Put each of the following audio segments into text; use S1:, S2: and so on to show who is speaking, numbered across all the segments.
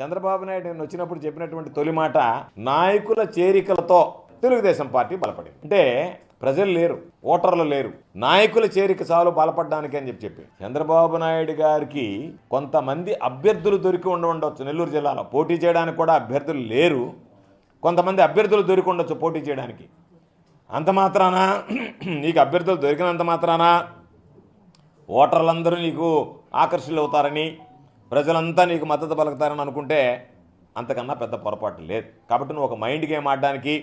S1: చంద్రబాబు నాయుడు నేను వచ్చినప్పుడు చెప్పినటువంటి తొలి మాట నాయకుల చేరికలతో తెలుగుదేశం పార్టీ బలపడింది. అంటే ప్రజలు లేరు ఓటర్లు లేరు నాయకుల చేరిక చాలు బలపడడానికి అని చెప్పి చెప్పి. చంద్రబాబు నాయుడు గారికి కొంతమంది అభ్యర్థులు దొరికి ఉండవచ్చు నెల్లూరు జిల్లాలో పోటీ చేయడానికి కూడా అభ్యర్థులు లేరు. కొంతమంది అభ్యర్థులు దొరికి ఉండొచ్చు పోటీ చేయడానికి. అంత మాత్రాన? నీకు అభ్యర్థులు దొరికినంత మాత్రాన? ఓటర్లందరూ నీకు ఆకర్షితులు అవుతారని ప్రజలంతా నీకు మద్దతు పలుకుతారని అనుకుంటే అంతకన్నా పెద్ద పొరపాటు లేదు. కాబట్టి నువ్వు ఒక మైండ్ గేమ్ ఆడడానికి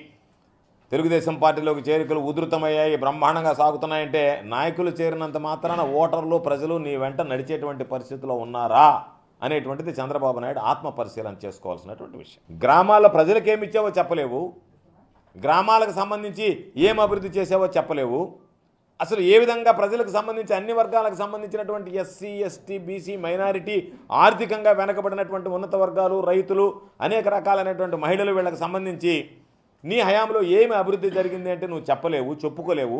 S1: తెలుగుదేశం పార్టీలోకి చేరికలు ఉధృతమయ్యాయి బ్రహ్మాండంగా సాగుతున్నాయంటే నాయకులు చేరినంత మాత్రాన ఓటర్లు ప్రజలు నీ వెంట నడిచేటువంటి పరిస్థితిలో ఉన్నారా అనేటువంటిది చంద్రబాబు నాయుడు ఆత్మ పరిశీలన చేసుకోవాల్సినటువంటి విషయం. గ్రామాల ప్రజలకు ఏమి ఇచ్చావో చెప్పలేవు. గ్రామాలకు సంబంధించి ఏం అభివృద్ధి చేసావో చెప్పలేవు. అసలు ఏ విధంగా ప్రజలకు సంబంధించి అన్ని వర్గాలకు సంబంధించినటువంటి ఎస్సీ ఎస్టీ బీసీ మైనారిటీ ఆర్థికంగా వెనకబడినటువంటి ఉన్నత వర్గాలు రైతులు అనేక రకాలైనటువంటి మహిళలు వీళ్ళకి సంబంధించి నీ హయాంలో ఏమి అభివృద్ధి జరిగింది అంటే నువ్వు చెప్పలేవు చెప్పుకోలేవు.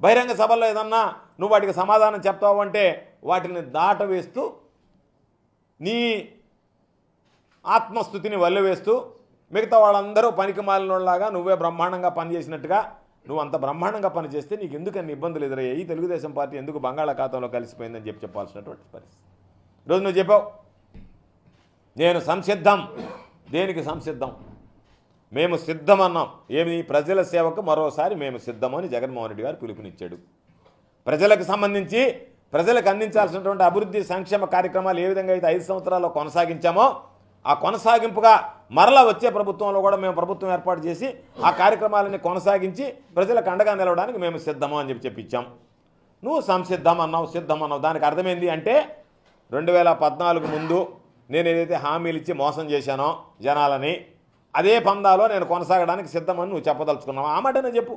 S1: బహిరంగ సభల్లో ఏదన్నా నువ్వు వాటికి సమాధానం చెప్తావు అంటే వాటిని దాటవేస్తూ నీ ఆత్మస్థుతిని వల్లవేస్తూ మిగతా వాళ్ళందరూ పనికి మాలినోళ్ళలాగా నువ్వే బ్రహ్మాండంగా పనిచేసినట్టుగా నువ్వు అంత బ్రహ్మాండంగా పనిచేస్తే నీకు ఎందుకు అన్ని ఇబ్బందులు ఎదురయ్యాయి? తెలుగుదేశం పార్టీ ఎందుకు బంగాళాఖాతంలో కలిసిపోయిందని చెప్పి చెప్పాల్సినటువంటి పరిస్థితి. ఈరోజు నువ్వు చెప్పావు నేను సంసిద్ధం. దేనికి సంసిద్ధం? మేము సిద్ధమన్నాం. ఏమి? ప్రజల సేవకు మరోసారి మేము సిద్ధమని జగన్మోహన్ రెడ్డి గారు పిలుపునిచ్చాడు. ప్రజలకు సంబంధించి ప్రజలకు అందించాల్సినటువంటి అభివృద్ధి సంక్షేమ కార్యక్రమాలు ఏ విధంగా అయితే ఐదు సంవత్సరాల్లో కొనసాగించామో ఆ కొనసాగింపుగా మరలా వచ్చే ప్రభుత్వంలో కూడా మేము ప్రభుత్వం ఏర్పాటు చేసి ఆ కార్యక్రమాలని కొనసాగించి ప్రజలకు అండగా నిలవడానికి మేము సిద్ధము అని చెప్పి చెప్పించాం నువ్వు సంసిద్ధం అన్నావు సిద్ధం అన్నావు. దానికి అర్థమైంది అంటే రెండు వేల పద్నాలుగు ముందు నేను ఏదైతే హామీలు ఇచ్చి మోసం చేశానో జనాలని అదే పందాలో నేను కొనసాగడానికి సిద్ధమని నువ్వు చెప్పదలుచుకున్నావు. ఆ మాట చెప్పు.